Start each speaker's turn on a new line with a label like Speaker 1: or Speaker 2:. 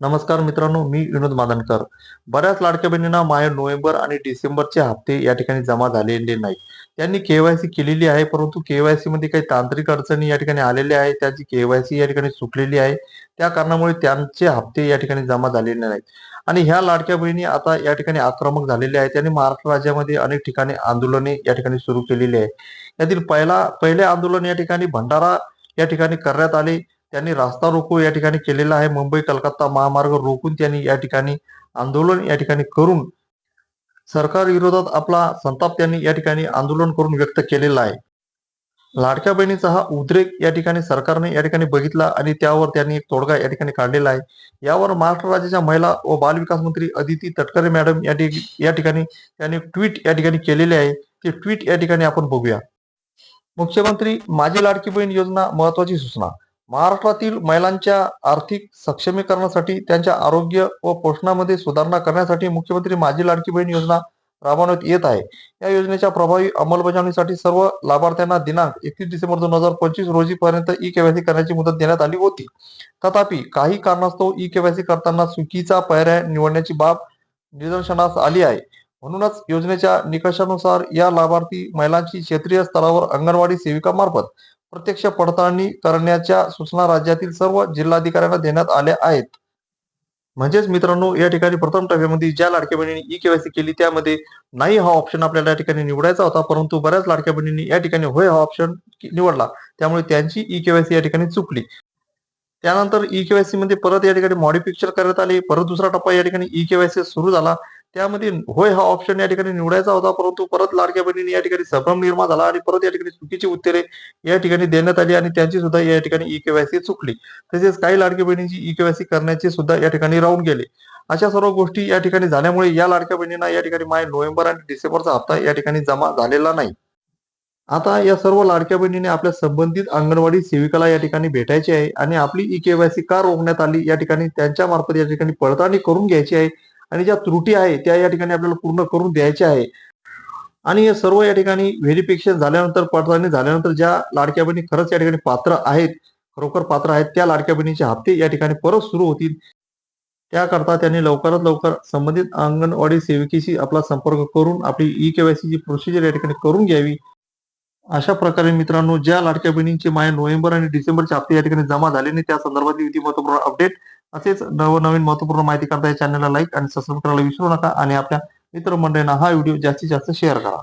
Speaker 1: नमस्कार मित्रांनो मी विनोद मादनकर बऱ्याच लाडक्या बहिणींना माय नोव्हेंबर आणि डिसेंबरचे हप्ते या ठिकाणी जमा झालेले नाही त्यांनी केवायसी केलेली आहे परंतु केवायसी मध्ये काही तांत्रिक अडचणी या ठिकाणी आलेल्या आहेत. त्याची केवायसी या ठिकाणी सुटलेली आहे. त्या कारणामुळे त्यांचे हप्ते या ठिकाणी जमा झालेले नाहीत. आणि ह्या लाडक्या बहिणी आता या ठिकाणी आक्रमक झालेल्या आहेत. त्यांनी महाराष्ट्र राज्यामध्ये अनेक ठिकाणी आंदोलने या ठिकाणी सुरू केलेली आहे यातील पहिला पहिले आंदोलन या ठिकाणी भंडारा या ठिकाणी करण्यात आले. त्यांनी रास्ता रोको या ठिकाणी केलेला आहे मुंबई कलकत्ता महामार्ग रोखून त्यांनी या ठिकाणी आंदोलन या ठिकाणी करून सरकार विरोधात आपला संताप त्यांनी या ठिकाणी आंदोलन करून व्यक्त केलेला आहे लाडक्या बहिणीचा हा उद्रेक या ठिकाणी सरकारने या ठिकाणी बघितला आणि त्यावर त्यांनी एक तोडगा या ठिकाणी काढलेला आहे यावर महाराष्ट्र राज्याच्या महिला व बालविकास मंत्री अदिती तटकरे मॅडम या या ठिकाणी त्यांनी ट्विट या ठिकाणी केलेले आहे ते ट्विट या ठिकाणी आपण बघूया मुख्यमंत्री माझी लाडकी बहीण योजना महत्वाची सूचना महाराष्ट्रातील महिलांच्या आर्थिक सक्षमीकरणासाठी त्यांच्या आरोग्य व पोषणामध्ये सुधारणा करण्यासाठी मुख्यमंत्री माझी लाडकी बहीण योजना राबवण्यात येत आहे. या योजनेच्या प्रभावी अंमलबजावणीसाठी सर्व लाभार्थ्यांना दिनांक एकतीस डिसेंबर दोन हजार पंचवीस रोजी पर्यंत ई केवायसी करण्याची मुदत देण्यात आली होती. तथापि काही कारणास्तव ई केवायसी करताना चुकीचा पर्याय निवडण्याची बाब निदर्शनास आली आहे. म्हणूनच योजनेच्या निकषानुसार या लाभार्थी महिलांची क्षेत्रीय स्तरावर अंगणवाडी सेविकामार्फत प्रत्यक्ष पडताळणी करण्याच्या सूचना राज्यातील सर्व जिल्हाधिकाऱ्यांना देण्यात आल्या आहेत. म्हणजेच मित्रांनो या ठिकाणी प्रथम टप्प्यामध्ये ज्या लाडक्या बहिणींनी ई केवायसी केली त्यामध्ये नाही हा ऑप्शन आपल्याला या ठिकाणी निवडायचा होता परंतु बऱ्याच लाडक्या बहिणींनी या ठिकाणी होय हा ऑप्शन निवडला. त्यामुळे त्यांची ई केवायसी या ठिकाणी चुकली. त्यानंतर ई केवायसी मध्ये परत या ठिकाणी मॉडिफिकेशन करण्यात आले. परत दुसरा टप्पा या ठिकाणी ई केवायसी सुरू झाला. त्यामध्ये होय हा ऑप्शन या ठिकाणी निवडायचा होता परंतु परत लाडक्या बहिणीने या ठिकाणी संभ्रम निर्माण झाला आणि परत या ठिकाणी चुकीची उत्तरे या ठिकाणी देण्यात आली आणि त्यांची सुद्धा या ठिकाणी ई केवायसी चुकली तसेच काही लाडक्या बहिणींची ई केवायसी करण्याचे सुद्धा या ठिकाणी राहून गेले अशा सर्व गोष्टी या ठिकाणी झाल्यामुळे या लाडक्या बहिणींना या ठिकाणी माय नोव्हेंबर आणि डिसेंबरचा हप्ता या ठिकाणी जमा झालेला नाही आता या सर्व लाडक्या बहिणीने आपल्या संबंधित अंगणवाडी सेविकाला या ठिकाणी भेटायची आहे आणि आपली ई केवायसी का रोखण्यात आली या ठिकाणी त्यांच्या मार्फत या ठिकाणी पडताळणी करून घ्यायची आहे आणि ज्या त्रुटी आहे त्या या ठिकाणी आपल्याला पूर्ण करून द्यायच्या आहे. आणि हे सर्व या ठिकाणी व्हेरिफिकेशन झाल्यानंतर पडताळणी झाल्यानंतर ज्या लाडक्या बहिणी खरंच या ठिकाणी पात्र आहेत खरोखर पात्र आहेत त्या लाडक्या बहिणीचे हप्ते या ठिकाणी परत सुरू होतील. त्याकरता त्यांनी लवकरात लवकर संबंधित अंगणवाडी सेविकेशी आपला संपर्क करून आपली ई केवायसी ची प्रोसिजर या ठिकाणी करून घ्यावी. अशा प्रकारे मित्रांनो ज्या लाडक्या बहिणींचे माय नोव्हेंबर आणि डिसेंबरचे हप्ते या ठिकाणी जमा झाले नाही त्या संदर्भातली विधी महत्त्वपूर्ण अपडेट असेच नवनवीन महत्त्वपूर्ण माहिती करता या चॅनलला लाईक आणि सबस्क्राईब करायला विसरू नका. आणि आपल्या मित्रमंडळींना हा व्हिडिओ जास्तीत जास्त शेअर करा.